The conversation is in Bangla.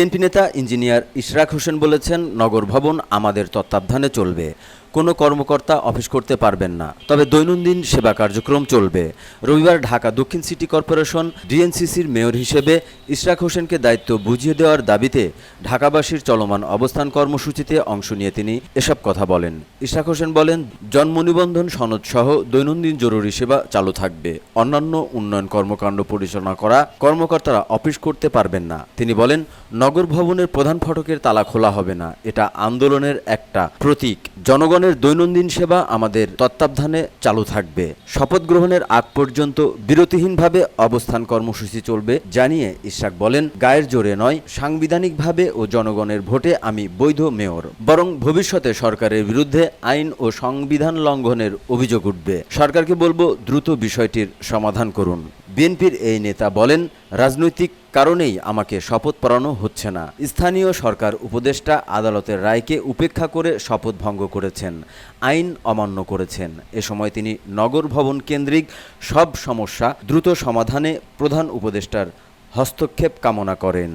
বিএনপি নেতা ইঞ্জিনিয়ার ইশরাক হোসেন বলেছেন নগর ভবন আমাদের তত্ত্বাবধানে চলবে। কোনো কর্মকর্তা অফিস করতে পারবেন না। তবে দৈনন্দিন সেবা কার্যক্রম চলবে। রবিবার ঢাকা দক্ষিণ সিটি কর্পোরেশন ডিএনসিসির মেয়র হিসেবে ইশরাক হোসেনকে দায়িত্ব বুঝিয়ে দেওয়ার দাবিতে ঢাকাবাসীর চলমান অবস্থান কর্মসূচিতে অংশ নিয়ে তিনি এসব কথা বলেন। ইশরাক হোসেন বলেন, জন্ম নিবন্ধন সনদ সহ দৈনন্দিন জরুরি সেবা চালু থাকবে। অন্যান্য উন্নয়ন কর্মকাণ্ড পরিচালনা করা কর্মকর্তারা অফিস করতে পারবেন না। তিনি বলেন, নগর ভবনের প্রধান ফটকের তালা খোলা হবে না। এটা আন্দোলনের একটা প্রতীক। জনগণের দৈনন্দিন সেবা আমাদের তত্ত্বাবধানে চালু থাকবে। শপথ গ্রহণের আগ পর্যন্ত বিরতিহীনভাবে অবস্থান কর্মসূচি চলবে জানিয়ে ইশাক বলেন, গায়ের জোরে নয়, সাংবিধানিকভাবে ও জনগণের ভোটে আমি বৈধ মেয়র। বরং ভবিষ্যতে সরকারের বিরুদ্ধে আইন ও সংবিধান লঙ্ঘনের অভিযোগ উঠবে। সরকারকে বলব, দ্রুত বিষয়টির সমাধান করুন। বিএনপির এই নেতা বলেন, রাজনৈতিক কারণেই আমাকে শপথ পড়ানো হচ্ছে না। স্থানীয় সরকার উপদেষ্টা আদালতের রায়কে উপেক্ষা করে শপথ ভঙ্গ করেছেন, আইন অমান্য করেছেন। এ সময় তিনি নগর ভবন কেন্দ্রিক সব সমস্যা দ্রুত সমাধানে প্রধান উপদেষ্টার হস্তক্ষেপ কামনা করেন।